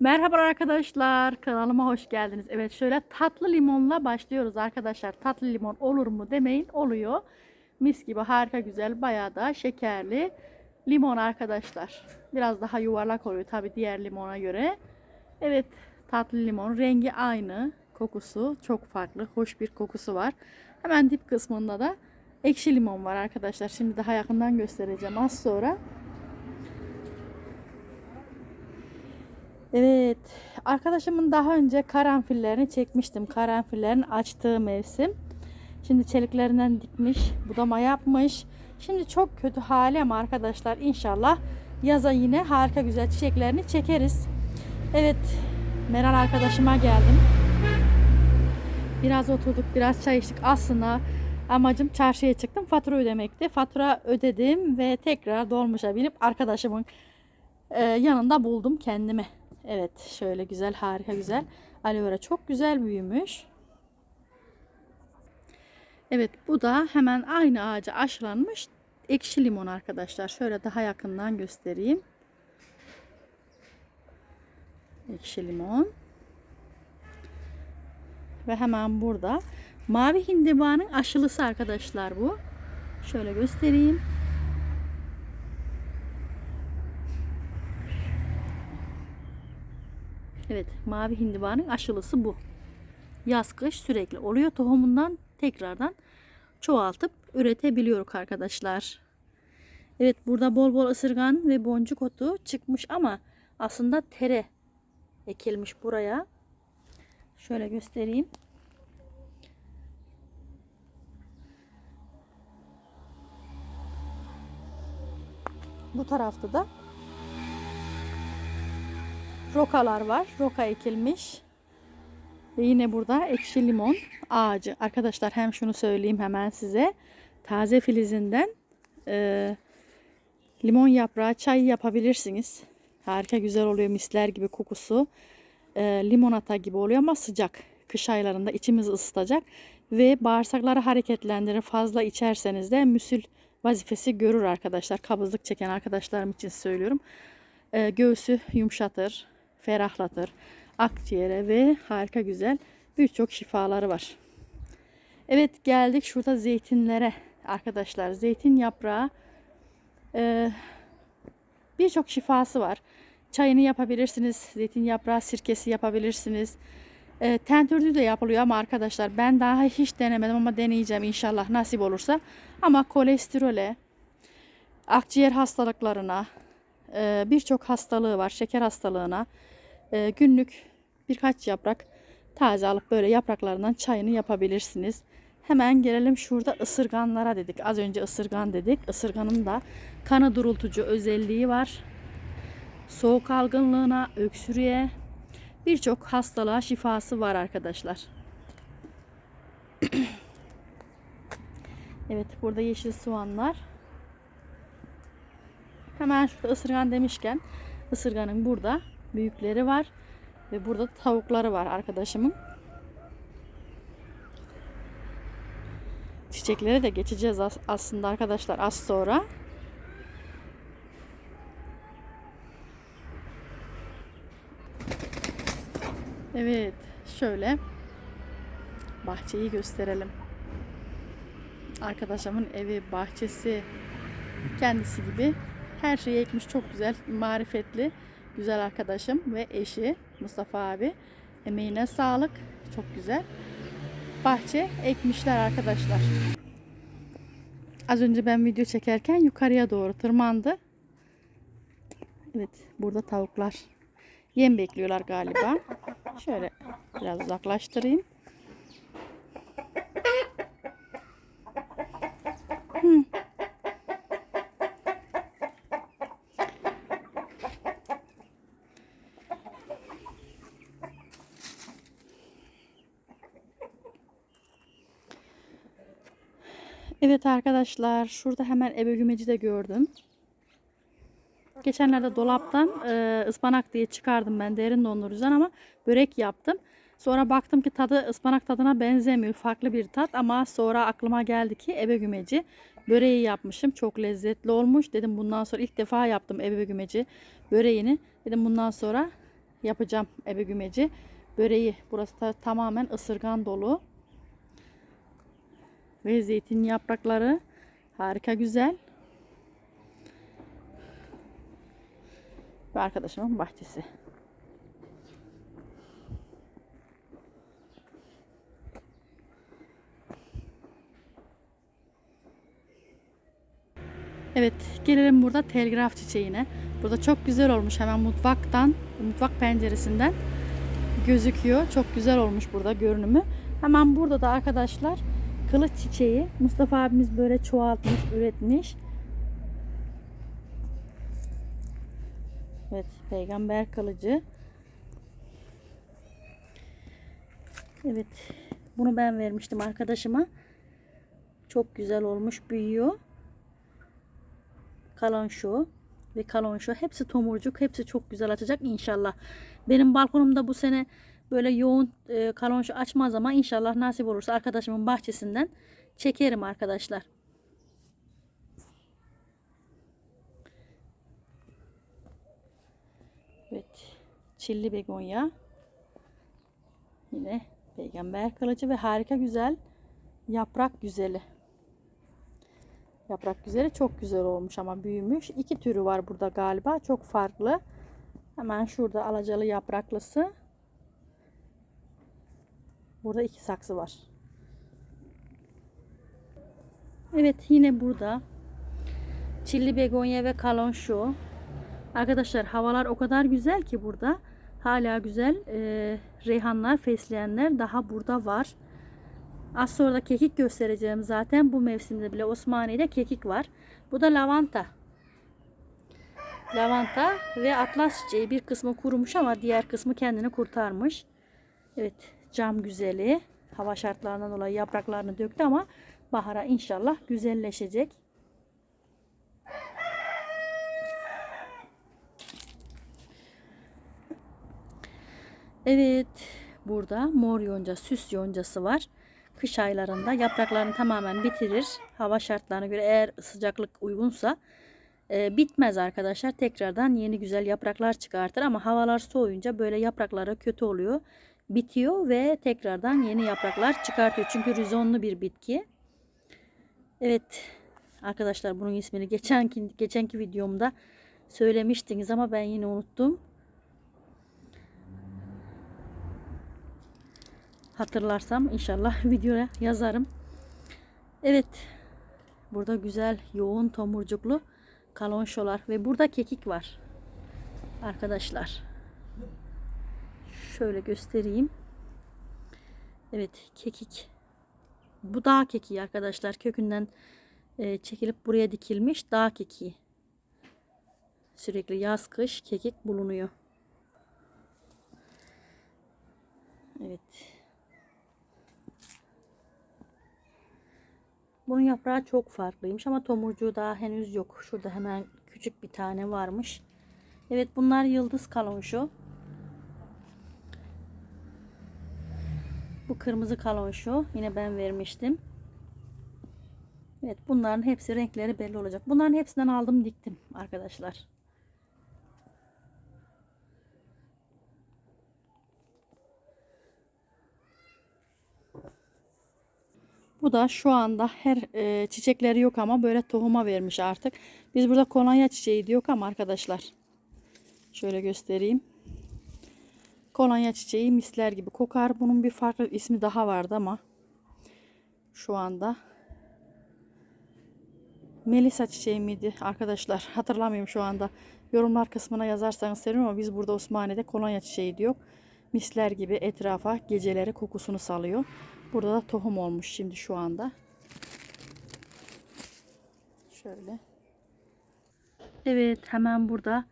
Merhaba arkadaşlar kanalıma hoş geldiniz. Evet şöyle tatlı limonla başlıyoruz arkadaşlar. Tatlı limon olur mu demeyin oluyor. Mis gibi harika güzel bayağı da şekerli limon arkadaşlar. Biraz daha yuvarlak oluyor tabi diğer limona göre. Evet tatlı limon rengi aynı. Kokusu çok farklı. Hoş bir kokusu var. Hemen dip kısmında da ekşi limon var arkadaşlar. Şimdi daha yakından göstereceğim az sonra. Evet, arkadaşımın daha önce karanfillerini çekmiştim. Karanfillerin açtığı mevsim. Şimdi çeliklerinden dikmiş, budama yapmış. Şimdi çok kötü hali ama arkadaşlar inşallah yaza yine harika güzel çiçeklerini çekeriz. Evet, Meral arkadaşıma geldim. Biraz oturduk, biraz çay içtik. Aslında amacım çarşıya çıktım, fatura ödemekti. Fatura ödedim ve tekrar dolmuşa binip arkadaşımın e, yanında buldum kendimi. Evet şöyle güzel harika güzel. Aloe vera çok güzel büyümüş. Evet bu da hemen aynı ağaca aşılanmış ekşi limon arkadaşlar. Şöyle daha yakından göstereyim. Ekşi limon. Ve hemen burada mavi hindibanın aşılısı arkadaşlar bu. Şöyle göstereyim. Evet, mavi hindibanın aşılısı bu. Yaz kış sürekli oluyor. Tohumundan tekrardan çoğaltıp üretebiliyoruz arkadaşlar. Evet, burada bol bol ısırgan ve boncuk otu çıkmış ama aslında tere ekilmiş buraya. Şöyle göstereyim. Bu tarafta da rokalar var. Roka ekilmiş. Ve yine burada ekşi limon ağacı. Arkadaşlar hem şunu söyleyeyim hemen size. Taze filizinden e, limon yaprağı çay yapabilirsiniz. Harika güzel oluyor misler gibi kokusu. E, limonata gibi oluyor ama sıcak. Kış aylarında içimizi ısıtacak. Ve bağırsakları hareketlendirir. Fazla içerseniz de müsül vazifesi görür arkadaşlar. Kabızlık çeken arkadaşlarım için söylüyorum. E, göğsü yumuşatır ferahlatır. Akciğere ve harika güzel birçok şifaları var. Evet geldik şurada zeytinlere arkadaşlar. Zeytin yaprağı e, birçok şifası var. Çayını yapabilirsiniz. Zeytin yaprağı sirkesi yapabilirsiniz. E, tentürdü de yapılıyor ama arkadaşlar ben daha hiç denemedim ama deneyeceğim inşallah nasip olursa. Ama kolesterole, akciğer hastalıklarına, e, birçok hastalığı var. Şeker hastalığına, e, günlük birkaç yaprak taze alıp böyle yapraklarından çayını yapabilirsiniz. Hemen gelelim şurada ısırganlara dedik. Az önce ısırgan dedik. Isırganın da kanı durultucu özelliği var. Soğuk algınlığına, öksürüğe, birçok hastalığa şifası var arkadaşlar. evet burada yeşil soğanlar. Hemen şurada ısırgan demişken ısırganın burada büyükleri var. Ve burada tavukları var arkadaşımın. Çiçeklere de geçeceğiz aslında arkadaşlar az sonra. Evet, şöyle bahçeyi gösterelim. Arkadaşımın evi, bahçesi kendisi gibi her şeyi ekmiş çok güzel, marifetli güzel arkadaşım ve eşi Mustafa abi. Emeğine sağlık. Çok güzel. Bahçe ekmişler arkadaşlar. Az önce ben video çekerken yukarıya doğru tırmandı. Evet burada tavuklar yem bekliyorlar galiba. Şöyle biraz uzaklaştırayım. Hmm. Evet arkadaşlar şurada hemen ebe gümeci de gördüm. Geçenlerde dolaptan e, ıspanak diye çıkardım ben derin dondurucudan ama börek yaptım. Sonra baktım ki tadı ıspanak tadına benzemiyor. Farklı bir tat ama sonra aklıma geldi ki ebe gümeci böreği yapmışım. Çok lezzetli olmuş. Dedim bundan sonra ilk defa yaptım ebe gümeci böreğini. Dedim bundan sonra yapacağım ebe gümeci. Böreği. Burası da tamamen ısırgan dolu. Ve zeytin yaprakları harika güzel. Ve arkadaşımın bahçesi. Evet, gelelim burada telgraf çiçeğine. Burada çok güzel olmuş hemen mutfaktan, mutfak penceresinden gözüküyor. Çok güzel olmuş burada görünümü. Hemen burada da arkadaşlar kılıç çiçeği. Mustafa abimiz böyle çoğaltmış, üretmiş. Evet, peygamber kılıcı. Evet, bunu ben vermiştim arkadaşıma. Çok güzel olmuş, büyüyor. Kalan ve kalan. Hepsi tomurcuk. Hepsi çok güzel açacak inşallah. Benim balkonumda bu sene böyle yoğun e, kalonşu açmaz ama inşallah nasip olursa arkadaşımın bahçesinden çekerim arkadaşlar. Evet. Çilli begonya. Yine peygamber kılıcı ve harika güzel yaprak güzeli. Yaprak güzeli çok güzel olmuş ama büyümüş. İki türü var burada galiba. Çok farklı. Hemen şurada alacalı yapraklısı. Burada iki saksı var. Evet yine burada çilli begonya ve kalonşo. Arkadaşlar havalar o kadar güzel ki burada. Hala güzel e, reyhanlar, fesleğenler daha burada var. Az sonra da kekik göstereceğim zaten. Bu mevsimde bile Osmaniye'de kekik var. Bu da lavanta. Lavanta ve atlas çiçeği bir kısmı kurumuş ama diğer kısmı kendini kurtarmış. Evet cam güzeli. Hava şartlarından dolayı yapraklarını döktü ama bahara inşallah güzelleşecek. Evet burada mor yonca süs yoncası var. Kış aylarında yapraklarını tamamen bitirir. Hava şartlarına göre eğer sıcaklık uygunsa e, bitmez arkadaşlar. Tekrardan yeni güzel yapraklar çıkartır ama havalar soğuyunca böyle yaprakları kötü oluyor. Bitiyor ve tekrardan yeni yapraklar çıkartıyor. Çünkü rizonlu bir bitki. Evet arkadaşlar bunun ismini geçenki, geçenki videomda söylemiştiniz ama ben yine unuttum. Hatırlarsam inşallah videoya yazarım. Evet. Burada güzel yoğun tomurcuklu kalonşolar ve burada kekik var. Arkadaşlar. Şöyle göstereyim. Evet kekik. Bu dağ kekiği arkadaşlar. Kökünden e, çekilip buraya dikilmiş dağ kekiği. Sürekli yaz kış kekik bulunuyor. Evet. Bunun yaprağı çok farklıymış ama tomurcuğu daha henüz yok. Şurada hemen küçük bir tane varmış. Evet bunlar yıldız kalonşu. Bu kırmızı kalonşu. Yine ben vermiştim. Evet bunların hepsi renkleri belli olacak. Bunların hepsinden aldım diktim arkadaşlar. Bu da şu anda her e, çiçekleri yok ama böyle tohuma vermiş artık. Biz burada kolonya çiçeği diyor ama arkadaşlar. Şöyle göstereyim. Kolonya çiçeği misler gibi kokar. Bunun bir farklı ismi daha vardı ama şu anda Melisa çiçeği miydi arkadaşlar? Hatırlamıyorum şu anda. Yorumlar kısmına yazarsanız sevinirim ama biz burada Osmaniye'de kolonya çiçeği diyor. Misler gibi etrafa geceleri kokusunu salıyor. Burada da tohum olmuş şimdi şu anda. Şöyle. Evet hemen burada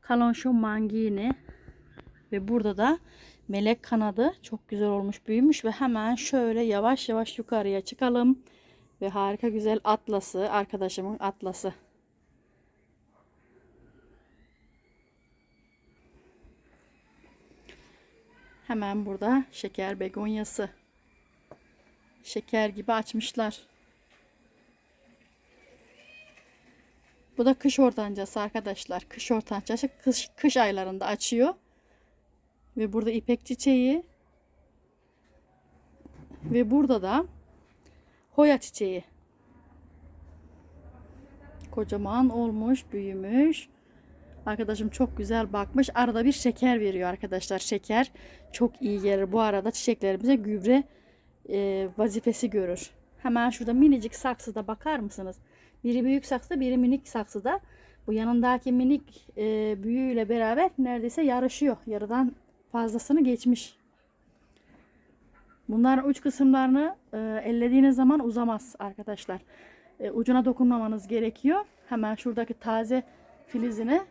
kalonşo mangini ve burada da melek kanadı çok güzel olmuş büyümüş ve hemen şöyle yavaş yavaş yukarıya çıkalım ve harika güzel atlası arkadaşımın atlası hemen burada şeker begonyası şeker gibi açmışlar. Bu da kış ortancası arkadaşlar. Kış ortancası kış, kış aylarında açıyor. Ve burada ipek çiçeği. Ve burada da hoya çiçeği. Kocaman olmuş, büyümüş. Arkadaşım çok güzel bakmış. Arada bir şeker veriyor arkadaşlar. Şeker çok iyi gelir. Bu arada çiçeklerimize gübre e, vazifesi görür. Hemen şurada minicik saksıda bakar mısınız? Biri büyük saksıda, biri minik saksıda. Bu yanındaki minik e, büyüğüyle beraber neredeyse yarışıyor. Yarıdan fazlasını geçmiş. Bunların uç kısımlarını e, ellediğiniz zaman uzamaz arkadaşlar. E, ucuna dokunmamanız gerekiyor. Hemen şuradaki taze filizine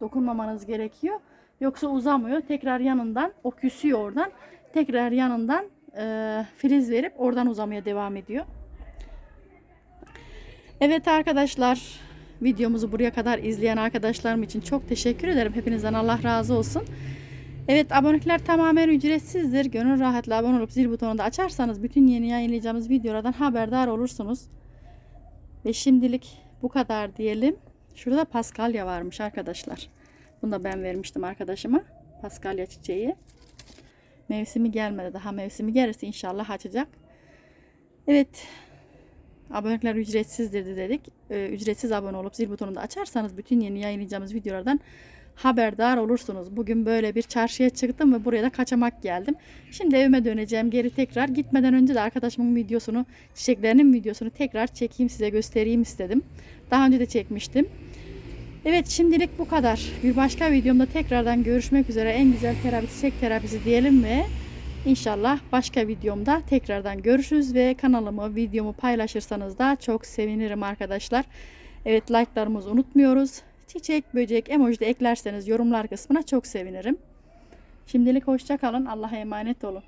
dokunmamanız gerekiyor. Yoksa uzamıyor. Tekrar yanından o küsüyor oradan. Tekrar yanından e, filiz verip oradan uzamaya devam ediyor. Evet arkadaşlar videomuzu buraya kadar izleyen arkadaşlarım için çok teşekkür ederim. Hepinizden Allah razı olsun. Evet abonelikler tamamen ücretsizdir. Gönül rahatla abone olup zil butonunu da açarsanız bütün yeni yayınlayacağımız videolardan haberdar olursunuz. Ve şimdilik bu kadar diyelim. Şurada paskalya varmış arkadaşlar. Bunu da ben vermiştim arkadaşıma. Paskalya çiçeği. Mevsimi gelmedi. Daha mevsimi gelirse inşallah açacak. Evet. Abonelikler ücretsizdir dedik. Ee, ücretsiz abone olup zil butonunu da açarsanız bütün yeni yayınlayacağımız videolardan haberdar olursunuz. Bugün böyle bir çarşıya çıktım ve buraya da kaçamak geldim. Şimdi evime döneceğim geri tekrar. Gitmeden önce de arkadaşımın videosunu, çiçeklerinin videosunu tekrar çekeyim size göstereyim istedim. Daha önce de çekmiştim. Evet şimdilik bu kadar. Bir başka videomda tekrardan görüşmek üzere. En güzel terapi çiçek terapisi diyelim ve inşallah başka videomda tekrardan görüşürüz ve kanalımı, videomu paylaşırsanız da çok sevinirim arkadaşlar. Evet like'larımızı unutmuyoruz. Çiçek, böcek, emoji de eklerseniz yorumlar kısmına çok sevinirim. Şimdilik hoşça kalın. Allah'a emanet olun.